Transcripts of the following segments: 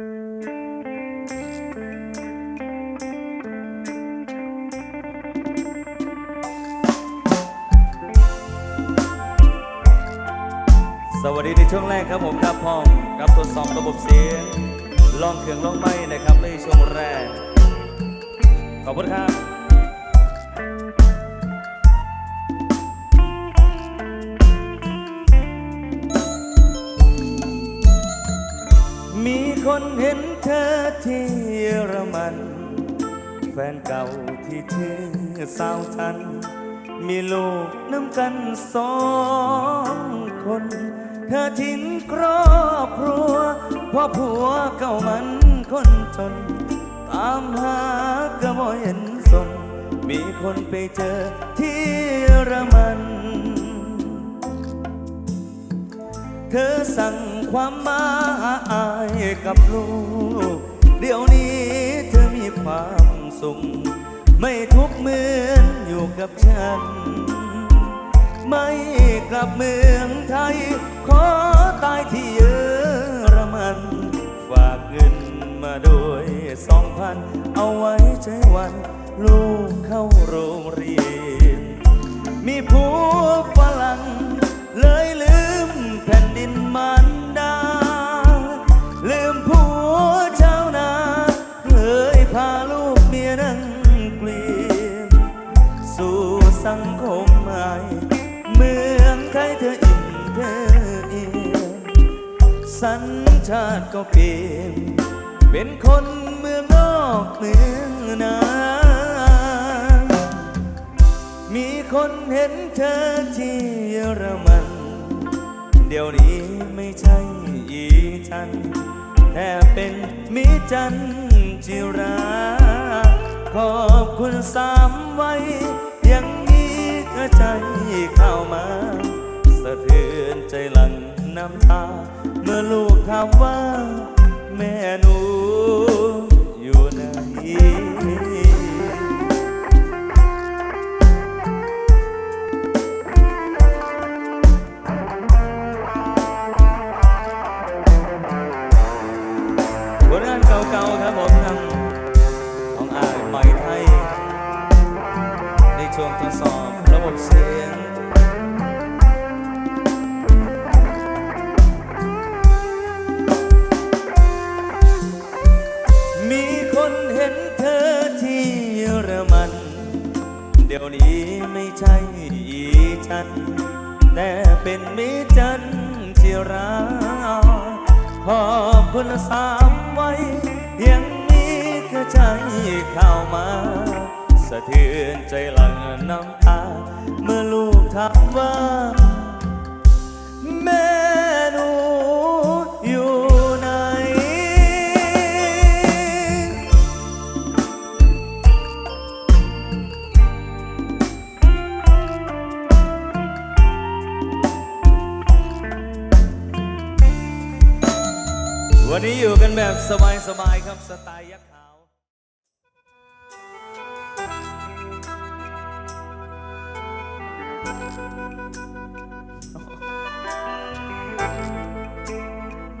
สวัสดีในช่วงแรกครับผมครับพ่อมกับทดสอบระบบเสียงลองเครื่องลองไม้นะครับในช่วงแรก ขอบคุณครับ เห็นเธอที่เยอรมัน แฟนเก่าที่ชื่อสาวชัน มีลูกน้ำกันสองคน เธอทิ้งครอบครัวเพราะผัวเก่ามันคนจน ตามหาก็บ่เห็นสมมีคนไปเจอที่เยอรมัน เธอสั่ง ความมาอายกับลูก เดี๋ยวนี้เธอมีความสุข ไม่ทุกเหมือนอยู่กับฉัน ไม่กลับเมืองไทย ขอตายที่เยอรมัน ฝากเงินมาด้วยสองพัน เอาไว้ใช้วัน ลูกเข้าโรงเรียน มีผัวฝรั่งเลยลืมแผ่นดินมัน สัญชาติก็เปลี่ยนเป็นคนเมืองนอกเมืองนามีคนเห็นเธอที่เยอรมัน เดี๋ยวนี้ไม่ใช่อีฉันแต่เป็นมิจันจิรา ขอบคุณสามไว้ยังมีกระใจเข้ามา สะเทือนใจหลังน้ำตา มื่อลูกถามว่า แม่หนูอยู่ไหนผลงานเก่าๆครับผมทางของอาใหม่ไทย ในช่วงทดสอบระบบเสียง ฉัน แต่เป็นมิจันจิราขอบคุณสามไว้ยังมีกระใจเข้ามา สะเทือนใจหลังน้ำตา เมื่อลูกถามว่า วันนี้อยู่กันแบบสบายๆครับสไตล์ยักษ์ขาว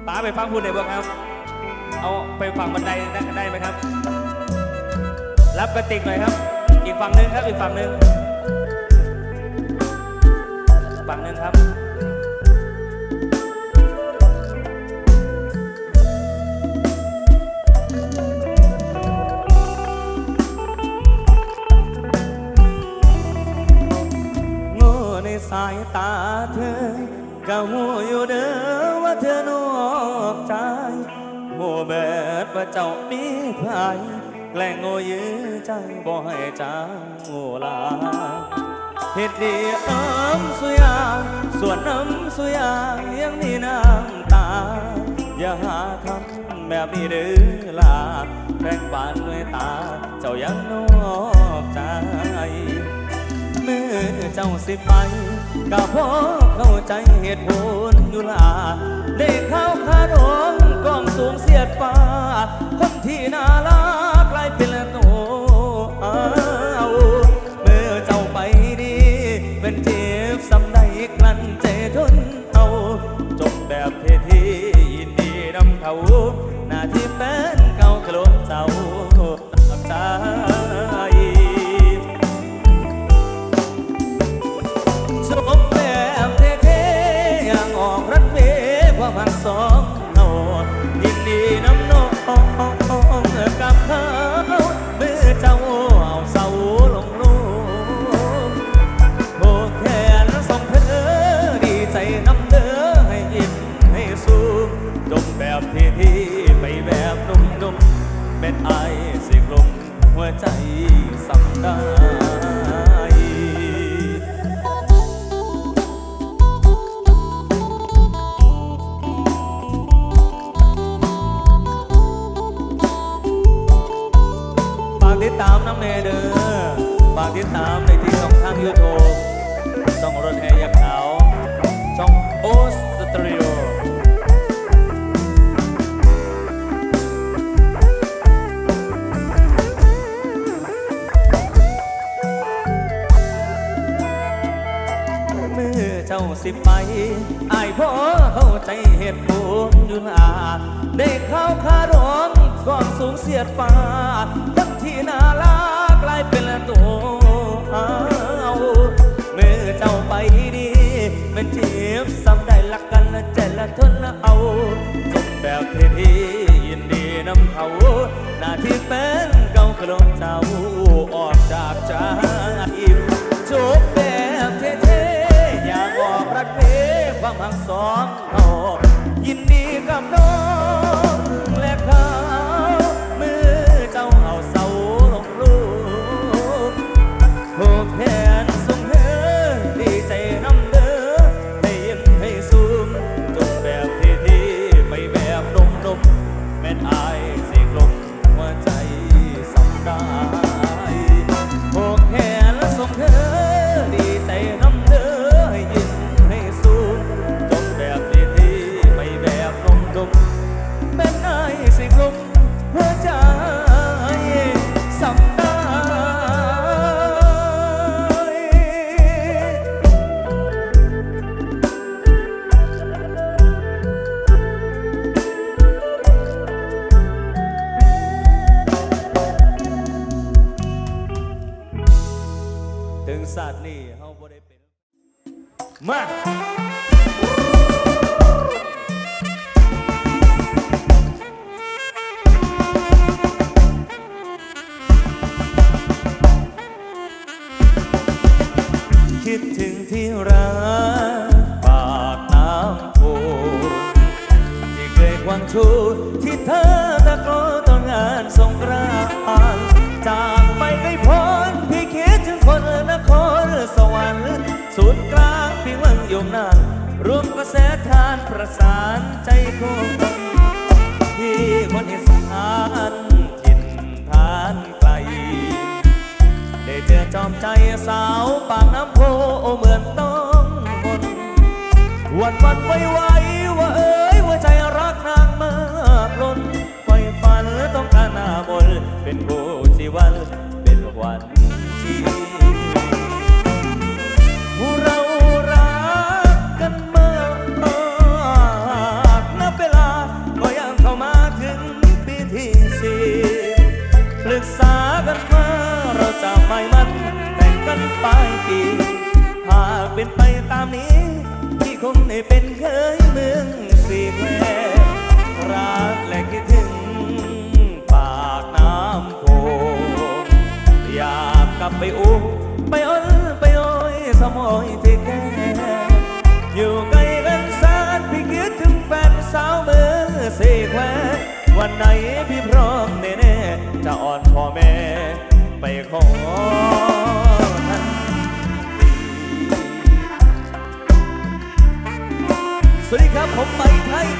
ป้าไปฟังพูดหน่อยบ่ครับ เอาไปฝั่งบันไดได้ได้ไหมครับ รับกระติกหน่อยครับ อีกฝั่งหนึงครับอีกฝั่งหนึงฝั่งหนึงครับ สายตาเธอก็หูอยู่เด้อว่าเธอนอกใจโมแบบว่าเจ้ามีพายแกล้งโง่ยื้อใจบ่ให้เจ้าโง่ลาเหตุดีเอิมสุยางส่วนน้ำสุยางยังมีน้ำตา อย่าหาทำแบบนี้เด้อลาแบ่งบานด้วยตา เจ้ายังนอกใจ มื่อเจ้าสิไปก็พอเข้าใจเหตุผลอยู่ลาได้เข้าคารมกล้องสูงเสียดฟ้า คนที่น่ารักกลายเป็นโตเอาเมื่อเจ้าไปดี เป็นเจ็บสำใดกลั่นใจทนเอาจบแบบเท่ทียินดีนำเขา หน้าที่แฟนเก่ากลุมเจ้าตามใจ สิไปอายพ่อเข้าใจเหตุผลยู่อาได้เข้าคารองก่อนสูงเสียดฟ้าทั้งที่นาลากลายเป็นตัวเอาเมื่อเจ้าไปดีมันเจ็บซ้ำได้ลักกันและใจละทนเอาจบแบบเททียินดีนำเขาหน้าที่แฟนเก่ากระโดดเจ้าออกจากใจ มหักสองเราาตินี่เฮาบ่ไเป็น มา คิดถึงที่รักปากน้ำโพที่เคยควังชูที่เธอ แสทานประสานใจคงที่คนอีสานถิ่นทานไกล ได้เจอจอมใจสาวปากน้ำโพเหมือนต้องคนวันวันไว้วา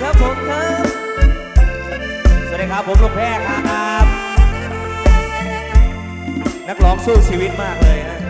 ครับผมครับ สวัสดีครับผมลูกแพ้ครับ นักร้องสู้ชีวิตมากเลยฮะ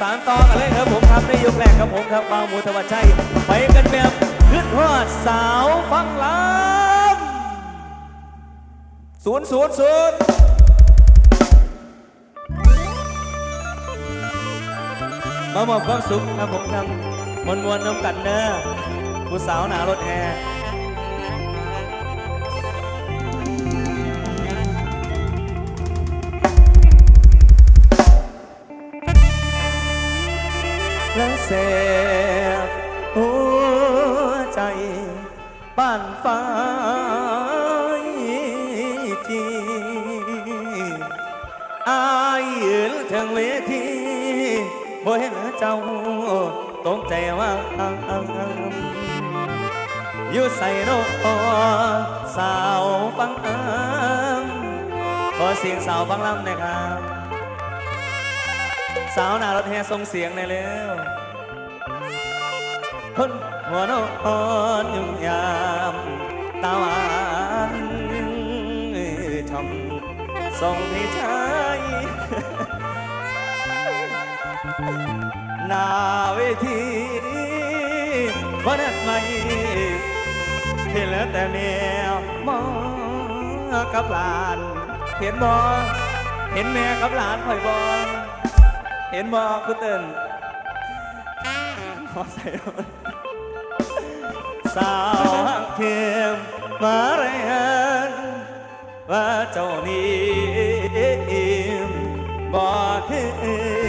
สารต่อกันเลยครับผมครับในยกแรกครับผมครับบางมูธวัชชัยไปกันแบบขึ้นหอดสาวฟังลำศูนย์ศูนย์ศูนย์มามอบความสุขครับผมครับมวนมวนน้ำกันเนอะผู้สาวหนารถแอร์ แสบหัวใจบานฟ้าจีอายยืนทางเวทีบ่เห็นเจ้าตกใจว่าอยู่ใส่นกสาวฟังอ้ามขอเสียงสาวฟังลำนะครับ สาวหนารถแห่ส่งเสียงในเร็ว หัวนอนยามตาหวานทำส่งให้ชายนาเวทีวันนั้นไม่เห็นแล้วแต่แมวมองกับหลาน เห็นบอเห็นแม่กับหลานคอยบอเห็นบอคุณเติ้นขอใส่ สาวหักเทียมมาเรียนว่าเจ้านี้บอกให้